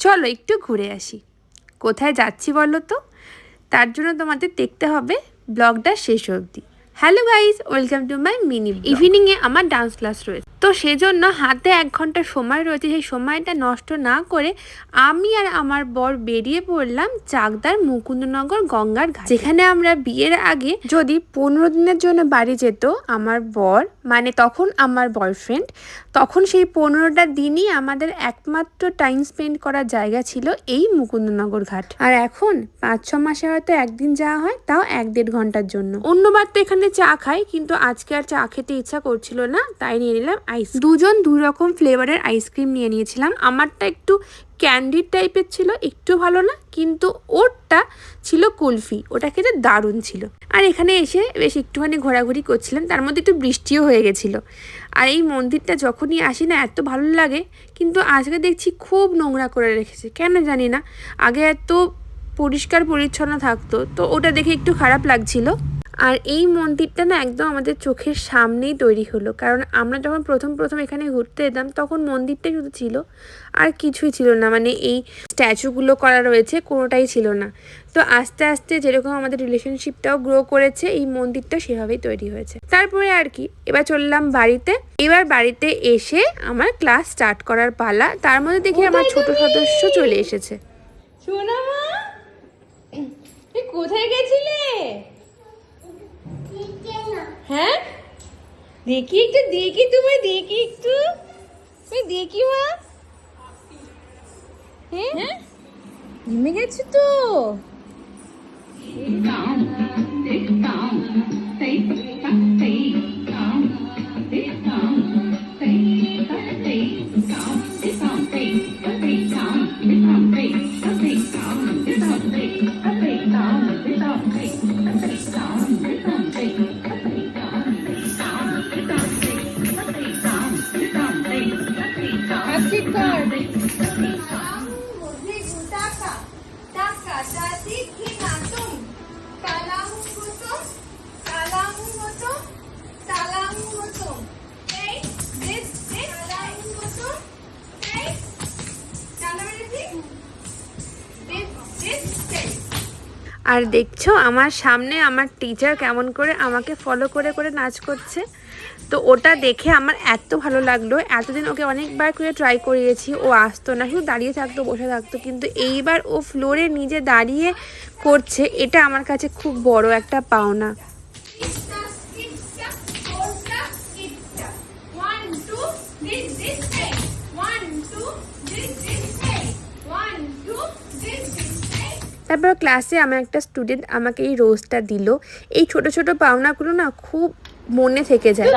চলো একটু ঘুরে আসি। কোথায় যাচ্ছি বলো তো? তার জন্য তোমাদের দেখতে হবে ব্লগটা শেষ অবধি। Hello guys, welcome to my mini ইভিনিংয়ে আমার ডান্স ক্লাস রয়েছে। তো সেজন্য হাতে এক ঘণ্টা সময় রয়েছে, সেই সময়টা নষ্ট না করে আমি আর আমার বর বেরিয়ে পড়লাম চাকদার মুকুন্দনগর গঙ্গার ঘাট। যেখানে আমরা বিয়ের আগে যদি পনেরো দিনের জন্য বাড়ি যেত আমার বর মানে তখন আমার বয়ফ্রেন্ড তখন সেই পনেরোটা দিনই আমাদের একমাত্র টাইম স্পেন্ড করার জায়গা ছিল এই মুকুন্দনগর ঘাট। আর এখন পাঁচ ছ মাসে হয়তো একদিন যাওয়া হয়, তাও এক দেড় ঘণ্টার জন্য। অন্যবার তো এখানে চা খাই, কিন্তু আজকে আর চা খেতে ইচ্ছা করছিল না, তাই নিয়ে নিলাম আইস দুজন দুই রকম ফ্লেভারের আইসক্রিম নিয়ে নিয়েছিলাম। আমারটা একটু ক্যান্ডির টাইপের ছিল, একটু ভালো না, কিন্তু ওরটা ছিল কুলফি, ওটা খেতে দারুণ ছিল। আর এখানে এসে বেশ একটুখানি ঘোরাঘুরি করছিলাম, তার মধ্যে একটু বৃষ্টিও হয়ে গেছিল। আর এই মন্দিরটা যখনই আসি না, এত ভালো লাগে, কিন্তু আজকে দেখছি খুব নোংরা করে রেখেছে, কেন জানি না। আগে এত পরিষ্কার পরিচ্ছন্ন থাকতো, তো ওটা দেখে একটু খারাপ লাগছিল। আর এই মন্দিরটা না একদম আমাদের চোখের সামনেই তৈরি হলো। কারণ আমরা যখন প্রথম প্রথম এখানে ঘুরতে যেতাম তখন মন্দিরটা শুধু ছিল আর কিছুই ছিল না। মানে এই স্ট্যাচুগুলো করা রয়েছে কোনোটাই ছিল না। তো আস্তে আস্তে যেরকম আমাদের রিলেশনশিপটাও গ্রো করেছে এই মন্দিরটা সেভাবেই তৈরি হয়েছে। তারপরে আর কি এবার চললাম বাড়িতে। এবার বাড়িতে এসে আমার ক্লাস স্টার্ট করার পালা। তার মধ্যে দেখি আমার ছোট সদস্য চলে এসেছে। সোনা মা কোথায় গেছিলে? হ্যাঁ? দেখি একটু দেখি তোমায় দেখি একটু। তুমি দেখি মা। হ্যাঁ? ঘুমে গেছো তো। আর দেখছ আমার সামনে আমার টিচার কেমন করে আমাকে ফলো করে করে নাচ করছে। তো ওটা দেখে আমার এত ভালো লাগল এতদিন ওকে অনেকবার করে ট্রাই করিয়েছি, ও আসতো না, শুধু দাঁড়িয়ে থাকতো, বসে থাকতো, কিন্তু এইবার ও ফ্লোরে নিজে দাঁড়িয়ে করছে, এটা আমার কাছে খুব বড় একটা পাওনা. তারপর ক্লাসে আমার একটা স্টুডেন্ট আমাকে এই রোজটা দিল এই ছোট ছোট পাওনাগুলো না খুব মনে থেকে যায়।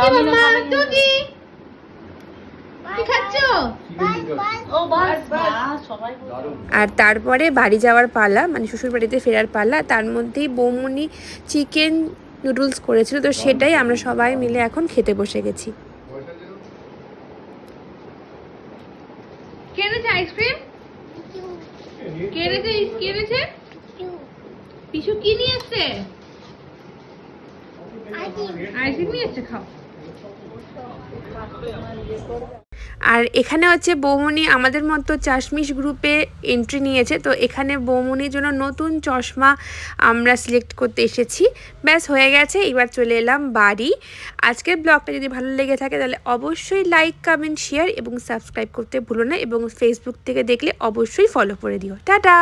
টুকি কি খাচ্ছ ও বাস বাস সবাই আর তারপরে বাড়ি যাওয়ার পালা মানে শ্বশুর বাড়িতে ফেরার পালা তার মধ্যেই বৌমনি চিকেন নুডলস করেছিল তো সেটাই আমরা সবাই মিলে এখন খেতে বসে গেছি। কে এনেছে আইসক্রিম? কে এনেছে কে পিছু কি নিয়ে এসছে? আর এখানে হচ্ছে বৌমনি আমাদের মতো চাশমিশ গ্রুপে এন্ট্রি নিয়েছে, তো এখানে বৌমনির জন্য নতুন চশমা আমরা সিলেক্ট করতে এসেছি। ব্যাস, হয়ে গেছে, এবার চলে এলাম বাড়ি। আজকের ব্লগটা যদি ভালো লেগে থাকে, তাহলে অবশ্যই লাইক কমেন্ট শেয়ার এবং সাবস্ক্রাইব করতে ভুলো না এবং ফেসবুক থেকে দেখলে অবশ্যই ফলো করে দিও। টাটা!